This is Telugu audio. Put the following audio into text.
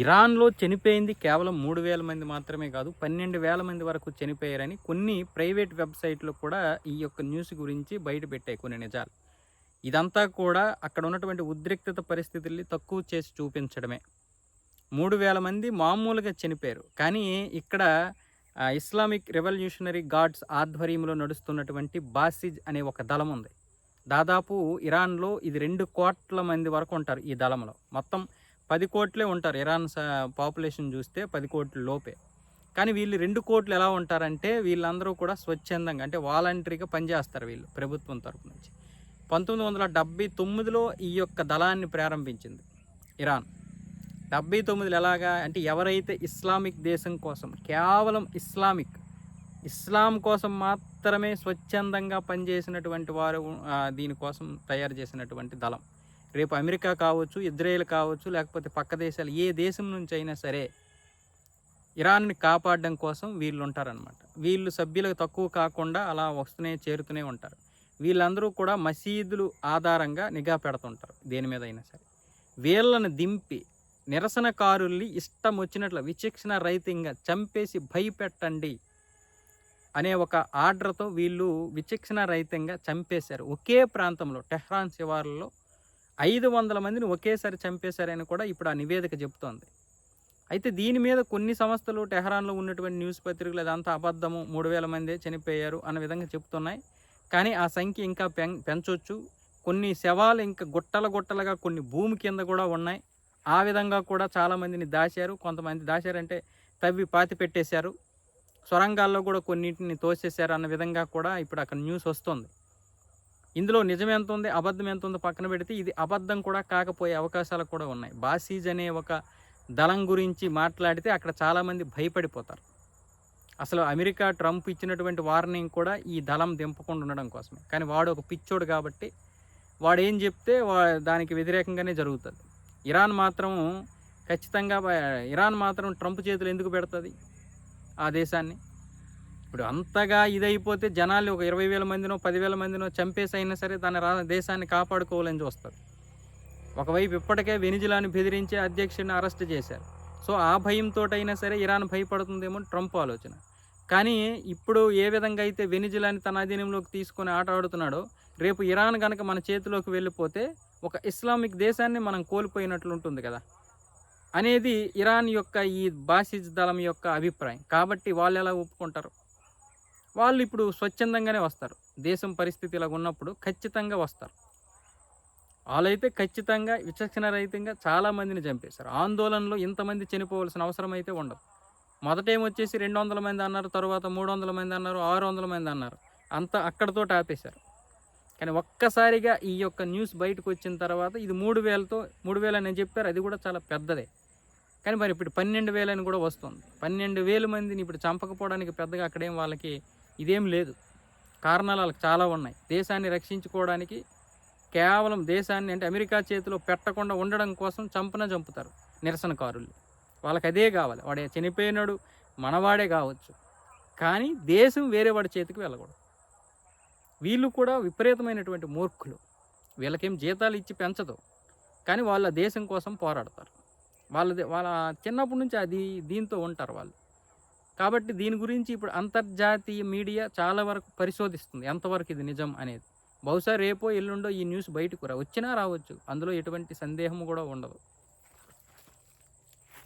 ఇరాన్లో చనిపోయింది కేవలం మూడు వేల మంది మాత్రమే కాదు పన్నెండు వేల మంది వరకు చనిపోయారని కొన్ని ప్రైవేట్ వెబ్సైట్లు కూడా ఈ యొక్క న్యూస్ గురించి బయట పెట్టాయి కొన్ని నిజాలు. ఇదంతా కూడా అక్కడ ఉన్నటువంటి ఉద్రిక్తత పరిస్థితుల్ని తక్కువ చేసి చూపించడమే. మూడు వేల మంది మామూలుగా చనిపోయారు. కానీ ఇక్కడ ఇస్లామిక్ రెవల్యూషనరీ గార్డ్స్ ఆధ్వర్యంలో నడుస్తున్నటువంటి బాసిజ్ అనే ఒక దళం ఉంది. దాదాపు ఇరాన్లో ఇది రెండు కోట్ల మంది వరకు ఉంటారు ఈ దళంలో. మొత్తం పది కోట్లే ఉంటారు. ఇరాన్ పాపులేషన్ చూస్తే పది కోట్ల లోపే. కానీ వీళ్ళు రెండు కోట్లు ఎలా ఉంటారంటే వీళ్ళందరూ కూడా స్వచ్ఛందంగా అంటే వాలంటరీగా పనిచేస్తారు వీళ్ళు ప్రభుత్వం తరపు నుంచి. పంతొమ్మిది వందల డెబ్బై తొమ్మిదిలో ఈ యొక్క దళాన్ని ప్రారంభించింది ఇరాన్. డెబ్బై తొమ్మిదిలో ఎలాగా అంటే ఎవరైతే ఇస్లామిక్ దేశం కోసం కేవలం ఇస్లామిక్ ఇస్లాం కోసం మాత్రమే స్వచ్ఛందంగా పనిచేసినటువంటి వారు దీనికోసం తయారు చేసినటువంటి దళం. రేపు అమెరికా కావచ్చు ఇజ్రాయెల్ కావచ్చు లేకపోతే పక్క దేశాలు ఏ దేశం నుంచి అయినా సరే ఇరాన్ని కాపాడడం కోసం వీళ్ళు ఉంటారనమాట వీళ్ళు సభ్యులకు తక్కువ కాకుండా అలా వస్తూనే చేరుతూనే ఉంటారు. వీళ్ళందరూ కూడా మసీదులు ఆధారంగా నిఘా పెడుతుంటారు దేని మీద అయినా సరే. వీళ్ళని దింపి నిరసనకారుల్ని ఇష్టం వచ్చినట్లు విచక్షణ రహితంగా చంపేసి భయపెట్టండి అనే ఒక ఆర్డర్తో వీళ్ళు విచక్షణ రహితంగా చంపేశారు. ఒకే ప్రాంతంలో టెహ్రాన్ శివార్లలో ఐదు వందల మందిని ఒకేసారి చంపేశారని కూడా ఇప్పుడు ఆ నివేదిక చెబుతోంది అయితే దీని మీద కొన్ని సంస్థలు టెహరాన్లో ఉన్నటువంటి న్యూస్ పత్రికలు అదంతా అబద్ధము మూడు వేల మందే చనిపోయారు అన్న విధంగా చెప్తున్నాయి. కానీ ఆ సంఖ్య ఇంకా పెం పెంచవచ్చు కొన్ని శవాలు ఇంకా గుట్టల గుట్టలుగా కొన్ని భూమి కింద కూడా ఉన్నాయి. ఆ విధంగా కూడా చాలామందిని దాచారు కొంతమంది దాచారంటే తవ్వి పాతి పెట్టేశారు. సొరంగాల్లో కూడా కొన్నింటిని తోసేశారు అన్న విధంగా కూడా ఇప్పుడు అక్కడ న్యూస్ వస్తుంది. ఇందులో నిజం ఎంత ఉంది అబద్ధం ఎంత ఉందో పక్కన పెడితే ఇది అబద్ధం కూడా కాకపోయే అవకాశాలు కూడా ఉన్నాయి. బాసీజ్ అనే ఒక దళం గురించి మాట్లాడితే అక్కడ చాలామంది భయపడిపోతారు. అసలు అమెరికా ట్రంప్ ఇచ్చినటువంటి వార్నింగ్ కూడా ఈ దళం దింపకుండా ఉండడం కోసమే. కానీ వాడు ఒక పిచ్చోడు కాబట్టి వాడు ఏం చెప్తే వా దానికి వ్యతిరేకంగానే జరుగుతుంది. ఇరాన్ మాత్రం ఖచ్చితంగా ఇరాన్ మాత్రం ట్రంప్ చేతులు ఎందుకు పెడుతుంది ఆ దేశాన్ని? ఇప్పుడు అంతగా ఇదైపోతే జనాలు ఒక ఇరవై వేల మందినో పదివేల మందినో చంపేసి అయినా సరే తన రా దేశాన్ని కాపాడుకోవాలని చూస్తారు. ఒకవైపు ఇప్పటికే వెనిజులాను బెదిరించి అధ్యక్షుడిని అరెస్ట్ చేశారు. సో ఆ భయంతో అయినా సరే ఇరాన్ భయపడుతుందేమో ట్రంప్ ఆలోచన. కానీ ఇప్పుడు ఏ విధంగా అయితే వెనిజులాని తన అధీనంలోకి తీసుకొని ఆట ఆడుతున్నాడో రేపు ఇరాన్ కనుక మన చేతిలోకి వెళ్ళిపోతే ఒక ఇస్లామిక్ దేశాన్ని మనం కోల్పోయినట్లు ఉంటుంది కదా. అనేది ఇరాన్ యొక్క ఈ బాసిజ్ దళం యొక్క అభిప్రాయం. కాబట్టి వాళ్ళు ఎలా ఒప్పుకుంటారు? వాళ్ళు ఇప్పుడు స్వచ్ఛందంగానే వస్తారు. దేశం పరిస్థితి ఇలాగ ఉన్నప్పుడు ఖచ్చితంగా వస్తారు. వాళ్ళైతే ఖచ్చితంగా విచక్షణ రహితంగా చాలామందిని చంపేశారు. ఆందోళనలో ఇంతమంది చనిపోవాల్సిన అవసరం అయితే ఉండదు. మొదటేమొచ్చేసి రెండు వందల మంది అన్నారు తర్వాత మూడు వందల మంది అన్నారు ఆరు వందల మంది అన్నారు. అంత అక్కడతో ఆపేశారు. కానీ ఒక్కసారిగా ఈ యొక్క న్యూస్ బయటకు వచ్చిన తర్వాత ఇది మూడు వేలతో మూడు వేలు అని చెప్పారు. అది కూడా చాలా పెద్దదే. కానీ మరి ఇప్పుడు పన్నెండు వేలు అని కూడా వస్తుంది. పన్నెండు వేల మందిని ఇప్పుడు చంపకపోవడానికి పెద్దగా అక్కడేం వాళ్ళకి ఇదేం లేదు. కారణాలు వాళ్ళకి చాలా ఉన్నాయి. దేశాన్ని రక్షించుకోవడానికి కేవలం దేశాన్ని అంటే అమెరికా చేతిలో పెట్టకుండా ఉండడం కోసం చంపన చంపుతారు నిరసనకారులు. వాళ్ళకి అదే కావాలి. వాడే చనిపోయినాడు మనవాడే కావచ్చు. కానీ దేశం వేరే వాడి చేతికి వెళ్ళకూడదు. వీళ్ళు కూడా విపరీతమైనటువంటి మూర్ఖులు. వీళ్ళకేం జీతాలు ఇచ్చి పెంచదు. కానీ వాళ్ళ దేశం కోసం పోరాడతారు. వాళ్ళది వాళ్ళ చిన్నప్పటి నుంచి అది దీంతో ఉంటారు వాళ్ళు. కాబట్టి దీని గురించి ఇప్పుడు అంతర్జాతీయ మీడియా చాలా వరకు పరిశోధిస్తుంది. ఎంతవరకు ఇది నిజం అనేది. బహుశా రేపో ఎల్లుండో ఈ న్యూస్ బయటకు రా వచ్చినా రావచ్చు. అందులో ఎటువంటి సందేహం కూడా ఉండదు.